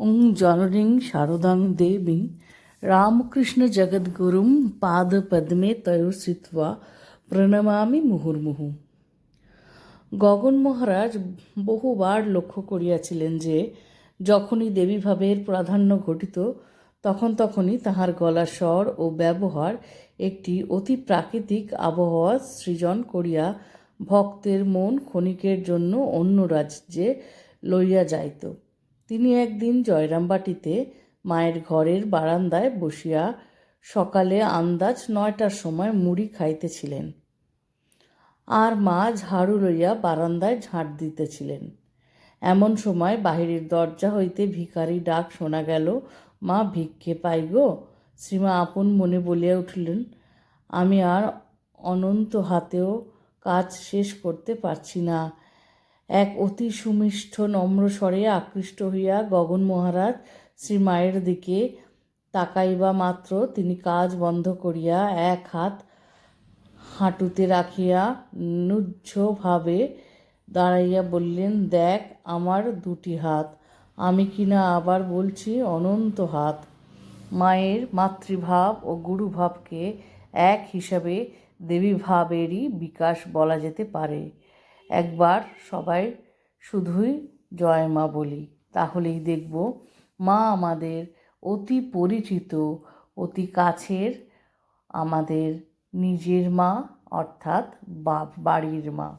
ওং জননীং শারদাং দেবীং রামকৃষ্ণ জগদ্গুরুম পাদপদ্মে তয় স্থিত্বা প্রণমামি মুহুর্মুহু। গগন মহারাজ বহুবার লক্ষ্য করিয়াছিলেন যে, যখনই দেবীভাবের প্রাধান্য ঘটিত, তখন তখনই তাহার গলার স্বর ও ব্যবহার একটি অতি প্রাকৃতিক আবহাওয়া সৃজন করিয়া ভক্তের মন ক্ষণিকের জন্য অন্য রাজ্যে লইয়া যাইত। তিনি একদিন জয়রামবাটিতে মায়ের ঘরের বারান্দায় বসিয়া সকালে আন্দাজ নয়টার সময় মুড়ি খাইতেছিলেন। আর মা ঝাড়ু লইয়া বারান্দায় ঝাঁট দিতেছিলেন। এমন সময় বাহিরের দরজা হইতে ভিখারি ডাক শোনা গেল, মা, ভিক্ষে পাই গো? শ্রীমা আপন মনে বলিয়া উঠিলেন, আমি আর অনন্ত হাতেও কাজ শেষ করতে পারছি না। এক অতি সুমিষ্ঠ নম্র স্বরে আকৃষ্ট হইয়া গগন মহারাজ শ্রী মায়ের দিকে তাকাইবা মাত্র তিনি কাজ বন্ধ করিয়া এক হাত হাঁটুতে রাখিয়া নুজ্জভাবে দাঁড়াইয়া বললেন, দেখ আমার দুটি হাত, আমি কিনা আবার বলছি অনন্ত হাত? মায়ের মাতৃভাব ও গুরুভাবকে এক হিসাবে দেবীভাবেরই বিকাশ বলা যেতে পারে। একবার সবাই শুধুই জয় মা বলি। তাহলেই দেখব মা আমাদের অতি পরিচিত, অতি কাছের আমাদের নিজের মা, অর্থাৎ বাপ বাড়ির মা।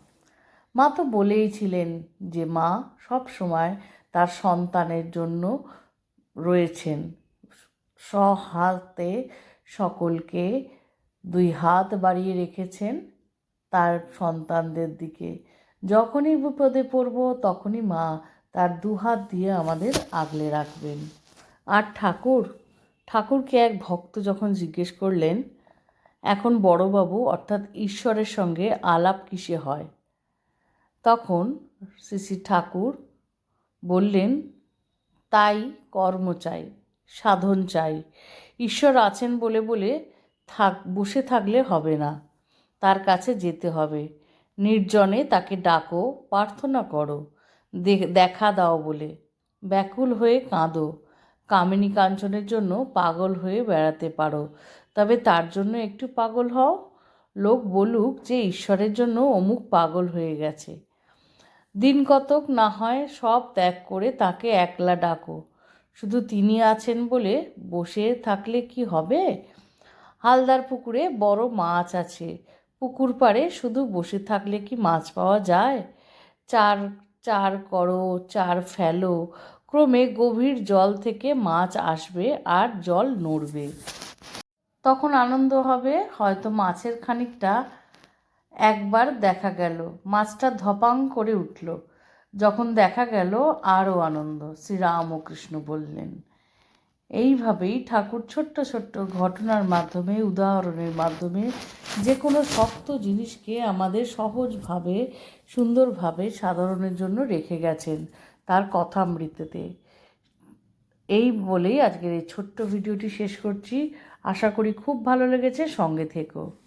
মা তো বলেইছিলেন যে মা সব সময় তার সন্তানের জন্য রয়েছেন। স্বহাতে সকলকে দুই হাত বাড়িয়ে রেখেছেন তার সন্তানদের দিকে। যখনই বিপদে পড়ব, তখনই মা তার দু হাত দিয়ে আমাদের আগলে রাখবেন। আর ঠাকুর, ঠাকুরকে এক ভক্ত যখন জিজ্ঞেস করলেন, এখন বড়বাবু, অর্থাৎ ঈশ্বরের সঙ্গে আলাপ কিসে হয়? তখন শ্রী ঠাকুর বললেন, তাই কর্ম চাই, সাধন চাই। ঈশ্বর আছেন বলে বলে থাক, বসে থাকলে হবে না। তার কাছে যেতে হবে। নির্জনে তাকে ডাকো, প্রার্থনা করো। দেখা দাও বলে। ব্যাকুল হয়ে কাঁদো। কামিনী কাঞ্চনের জন্য পাগল হয়ে বেড়াতে পারো। তবে তার জন্য একটু পাগল হও। লোক বলুক যে ঈশ্বরের জন্য অমুক পাগল হয়ে গেছে। দিন কতক না হয় সব ত্যাগ করে তাকে একলা ডাকো। শুধু তিনি আছেন বলে বসে থাকলে কি হবে? হালদার পুকুরে বড় মাছ আছে। পুকুর পাড়ে শুধু বসে থাকলে কি মাছ পাওয়া যায়? চার চার করো, চার ফেলো, ক্রমে গভীর জল থেকে মাছ আসবে আর জল নড়বে। তখন আনন্দ হবে, হয়তো মাছের খানিকটা একবার দেখা গেল, মাছটা ধপাং করে উঠল। যখন দেখা গেল, আরও আনন্দ শ্রীরাম ও কৃষ্ণ বললেন এইভাবেই ঠাকুর ছোট্ট ছোট্ট ঘটনার মাধ্যমে, উদাহরণের মাধ্যমে যে কোনো শক্ত জিনিসকে আমাদের সহজভাবে, সুন্দরভাবে সাধারণের জন্য রেখে গেছেন তার কথা কথামৃততে। এই বলেই আজকের এই ছোট্ট ভিডিওটি শেষ করছি। আশা করি খুব ভালো লেগেছে। সঙ্গে থেকো।